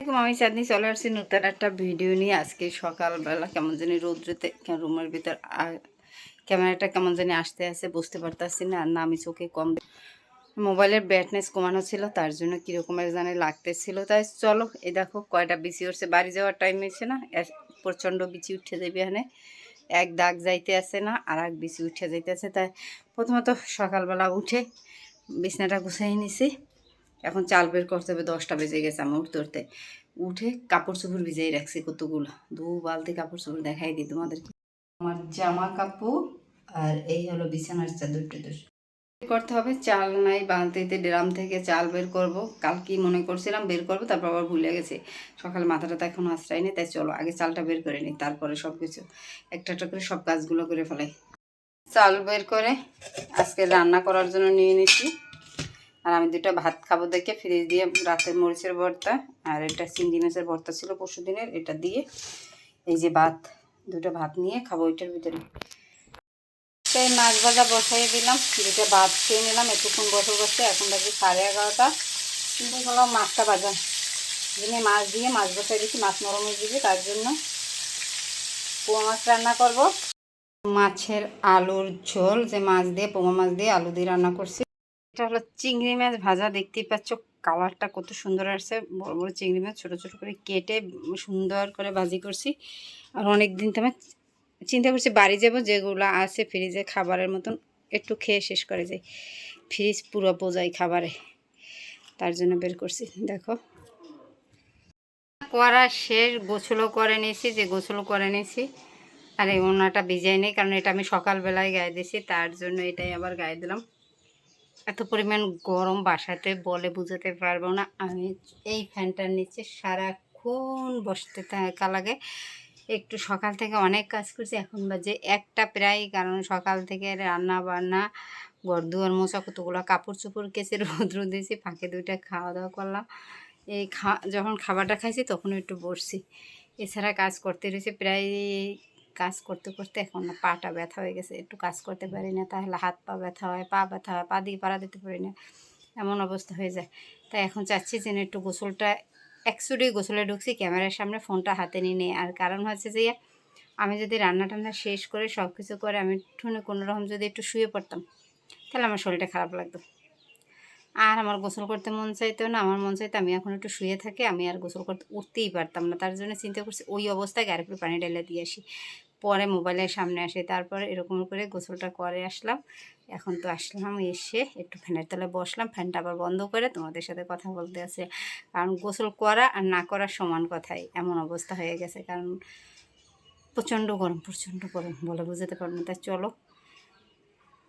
আমি চাঁদনি চলে আসছি নতুন একটা ভিডিও নিয়ে। আজকে সকালবেলা কেমন জানি রৌদ্রতে রুমের ভিতর ক্যামেরাটা কেমন জানি আসতে আসে বুঝতে পারতেছি না, আর না আমি চোখে কম মোবাইলের ব্রাইটনেস কমানো ছিল, তার জন্য কীরকমের জানে লাগতেছিল। তাই চলো, এই দেখো, কয়টা বিচি উঠছে। বাড়ি যাওয়ার টাইম হয়েছে না প্রচণ্ড বিচি উঠে যাবে এখানে। এক দাগ যাইতে আসে না, আর এক বিচি উঠে যাইতে আছে। তাই প্রথমত সকালবেলা উঠে বিছনাটা গুছাই নিছি। এখন চাল বের করতে হবে, দশটা বেজে গেছে আমি উঠতে উঠতে। উঠে কাপড় চোপড় ভিজাই রাখছি কতগুলো। দু বালতি কাপড় চোপড় দেখাই দিই তোমাদেরকে। আমার জামা কাপড় আর এই হলো বিছানার চাদর টাদর। করতে হবে, চাল নাই বালতিতে ড্রাম থেকে চাল বের করব। কাল কি মনে করছিলাম বের করব, তারপর আবার ভুলে গেছে। সকালে মাথাটা তো এখনও আশ্রয় নেই, তাই চলো আগে চালটা বের করে নিই, তারপরে সব কিছু একটা একটা করে সব কাজগুলো করে ফেলাই। চাল বের করে আজকে রান্না করার জন্য নিয়ে নিচ্ছি। আর আমি দুটো ভাত খাব দেখে, ফ্রিজ দিয়ে রাতের মরিচের ভর্তা আর এটা চিংড়ি মাছের ভর্তা ছিল পরশু দিনের, এটা দিয়ে এই যে ভাত দুটো ভাত নিয়ে খাব ওইটার ভিতরে। সেই মাছ ভাজা বসাই দিলাম দুটো ভাত খেয়ে নিলাম একটুক্ষণ বসে বসে এখন বাজে সাড়ে এগারোটা। কিন্তু হলো মাছটা ভাজা। দিনে মাছ দিয়ে মাছ বসাই দিচ্ছি মাছ নরম হয়ে দিবি তার জন্য পোয়া মাছ রান্না করব। মাছের আলুর ঝোল, যে মাছ দিয়ে পোমা মাছ দিয়ে আলু দিয়ে রান্না করছি। এটা হলো চিংড়ি মাছ ভাজা, দেখতেই পাচ্ছ কালারটা কত সুন্দর আসছে। বড় বড় চিংড়ি মাছ ছোটো ছোটো করে কেটে সুন্দর করে ভাজি করছি। আর অনেক দিন তো চিন্তা করছি বাড়ি যাব, যেগুলো আছে ফ্রিজে খাবারের মতন একটু খেয়ে শেষ করে যাই। ফ্রিজ পুরো বোঝাই খাবারে, তার জন্য বের করছি, দেখো। করা শেষ, গোছলও করে নিয়েছি, যে গোছলও করে নিয়েছি। আর এই ওনাটা ভিজাই নেই, কারণ এটা আমি সকালবেলায় গায়ে দিয়েছি, তার জন্য এটাই আবার গায়ে দিলাম। এত পরিমাণ গরম বাসাতে বলে বুঝাতে পারব না। আমি এই ফ্যানটার নিচে সারাক্ষণ বসতে থাকা লাগে। একটু সকাল থেকে অনেক কাজ করছি, এখন বাজে একটা প্রায়, কারণ সকাল থেকে রান্না বান্না ঘর দুয়ার মোছা, কতগুলো কাপড় চোপড় কেসে রোদ রোদ দিয়েছি, ফাঁকে দুইটা খাওয়া দাওয়া করলাম। এই খা যখন খাবারটা খাইছি তখন একটু বসছি। এছাড়া কাজ করতে রয়েছে প্রায় কাজ করতে করতে এখন পাটা ব্যথা হয়ে গেছে। একটু কাজ করতে পারি না, তাহলে হাত পা ব্যথা হয়, পা ব্যথা হয়, পা দিয়ে পাড়া দিতে পারি না, এমন অবস্থা হয়ে যায়। তাই এখন চাচ্ছি যে না একটু গোসলটা একচুটি গোসলে ঢুকছি, ক্যামেরার সামনে ফোনটা হাতে নিয়ে নেই। আর কারণ হচ্ছে যে, আমি যদি রান্না টান্না শেষ করে সব কিছু করে আমি ঠুনে কোনো রকম যদি একটু শুয়ে পড়তাম, তাহলে আমার শরীরটা খারাপ লাগতো। আর আমার গোসল করতে মন চাইতো না, আমার মন চাইতো আমি এখন একটু শুয়ে থাকি, আমি আর গোসল করতে উঠতেই পারতাম না। তার জন্য চিন্তা করছি ওই অবস্থায় করে পানি ঢেলে দিয়ে আসি। পরে মোবাইলের সামনে আসে, তারপরে এরকম করে গোসলটা করে আসলাম। এখন তো আসলাম এসে একটু ফ্যানের তলে বসলাম, ফ্যানটা আবার বন্ধ করে তোমাদের সাথে কথা বলতে আছে। কারণ গোসল করা আর না করা সমান কথাই, এমন অবস্থা হয়ে গেছে। কারণ প্রচণ্ড গরম প্রচণ্ড গরম বলে বুঝাতে পারব না। তাই চলো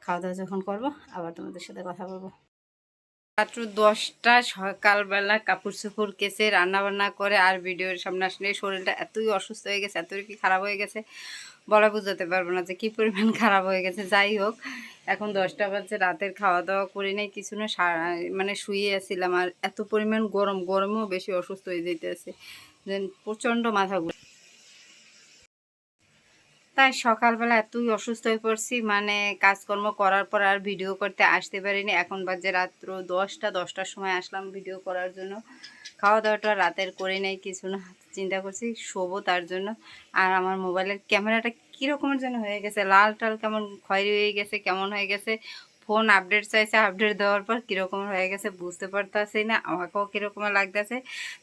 খাওয়া দাওয়া যখন করব, আবার তোমাদের সাথে কথা বলব। রাত্র দশটা সকালবেলা কাপড় চোপড় কেসে রান্নাবান্না করে আর ভিডিওর সামনে আসলে শরীরটা এতই অসুস্থ হয়ে গেছে, এতই কি খারাপ হয়ে গেছে বলা বুঝাতে পারব না যে কী পরিমাণ খারাপ হয়ে গেছে। যাই হোক, এখন দশটা বাজে রাতের খাওয়া দাওয়া করি নাই, কিছু না মানে শুয়ে আসছিলাম আর এত পরিমাণ গরম, গরমেও বেশি অসুস্থ হয়ে যেতে আছে প্রচণ্ড মাথা তাই সকালবেলা এতই অসুস্থ হয়ে পড়ছি মানে কাজকর্ম করার পর আর ভিডিও করতে আসতে পারিনি। এখন বাজে রাত্র দশটা, দশটার সময় আসলাম ভিডিও করার জন্য। খাওয়া দাওয়াটা রাতের করে নেই, কিছু না, চিন্তা করছি শোবো তার জন্য। আর আমার মোবাইলের ক্যামেরাটা কীরকমের যেন হয়ে গেছে লাল টাল কেমন খয়েরি হয়ে গেছে, কেমন হয়ে গেছে? ফোন আপডেট চাইছে আপডেট দেওয়ার পর কীরকম হয়ে গেছে বুঝতে পারতেছি না, আমাকেও কীরকম লাগতেছে।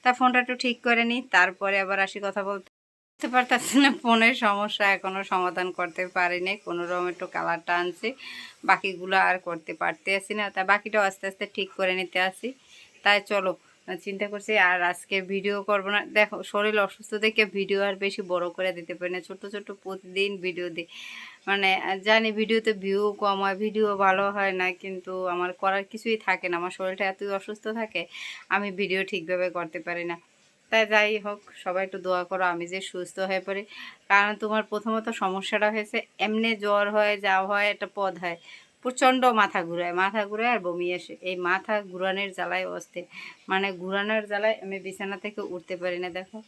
তা ফোনটা একটু ঠিক করে নিই তারপরে আবার আসি কথা বলতে। বুঝতে পারতেছি না, ফোনের সমস্যা এখনও সমাধান করতে পারিনি, কোনো রকম একটু কালারটা আনছি বাকিগুলো আর করতে পারতে আসি না, তা বাকিটাও আস্তে আস্তে ঠিক করে নিতে আসি, তাই চলো চিন্তা করছি আর আজকে ভিডিও করব না, দেখো শরীর অসুস্থ দেখে ভিডিও আর বেশি বড় করে দিতে পারি না ছোটো ছোটো প্রতিদিন ভিডিও দিই মানে জানি ভিডিওতে ভিউ কম হয় ভিডিও ভালো হয় না, কিন্তু আমার করার কিছুই থাকে না, আমার শরীরটা এতই অসুস্থ থাকে, আমি ভিডিও ঠিকভাবে করতে পারি না তাই যাই হোক, সবাই একটু দোয়া করো, আমি যে সুস্থ হয়ে পড়ি। কারণ তোমার প্রথমত সমস্যাটা হয়েছে, এমনি জ্বর হয় যা হয়, একটা পদ হয়, প্রচণ্ড মাথা ঘুরায় মাথা ঘুরায় আর বমি আসে। এই মাথা ঘুরানোর জ্বালায় অস্থির। মানে ঘুরানোর জ্বালায় আমি বিছানা থেকে উঠতে পারি না, দেখো।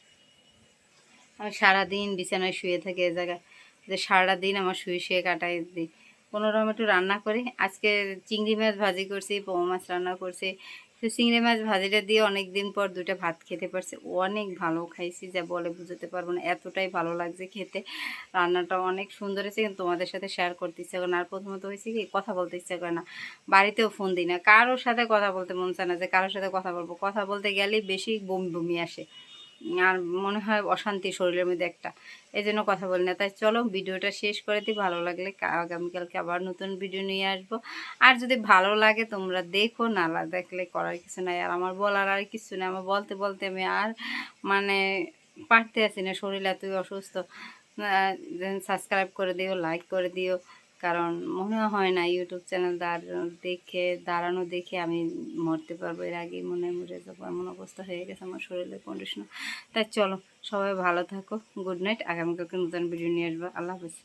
আমি সারাদিন বিছানায় শুয়ে থাকি এ জায়গায়। যে সারাদিন আমার শুয়ে শুয়ে কাটাই দিই। কোনো রকম একটু রান্না করি। আজকে চিংড়ি মাছ ভাজি করছি, পোমা মাছ রান্না করছি। তো চিংড়ি মাছ ভাজিটা দিয়ে অনেক দিন পর দুটো ভাত খেতে পারছি। অনেক ভালো খাইছি, যা বলে বুঝতে পারব না। এতটাই ভালো লাগছে খেতে। রান্নাটা অনেক সুন্দর হয়েছে, কিন্তু তোমাদের সাথে শেয়ার করতে ইচ্ছা করে না। আর প্রথমত হয়েছে কি, কথা বলতে ইচ্ছা করে না। বাড়িতেও ফোন দিই না। কারোর সাথে কথা বলতে মন চায় না যে কারোর সাথে কথা বলব। কথা বলতে গেলেই বেশি বমি বমি আসে। আর মনে হয় অশান্তি শরীরের মধ্যে একটা। এই জন্য কথা বলি না। তাই চলো ভিডিওটা শেষ করে দিই। ভালো লাগলে আগামীকালকে আবার নতুন ভিডিও নিয়ে আসব। আর যদি ভালো লাগে তোমরা দেখো, না দেখলে করার কিছু নাই। আর আমার বলার আর কিছু নেই। আমার বলতে বলতে আমি আর মানে পারতে আছি না। শরীর এতই অসুস্থ। সাবস্ক্রাইব করে দিও লাইক করে দিও। কারণ মনে হয় না ইউটিউব চ্যানেল দেখে, দাঁড়ানো দেখে আমি মরতে পারব। এর আগেই মনে মরে যাব। এমন অবস্থা হয়ে গেছে আমার শরীরের কন্ডিশন তাই চলো, সবাই ভালো থাকো। গুড নাইট আগামীকালকে নতুন ভিডিও নিয়ে আসব। আল্লাহ হাফিজ।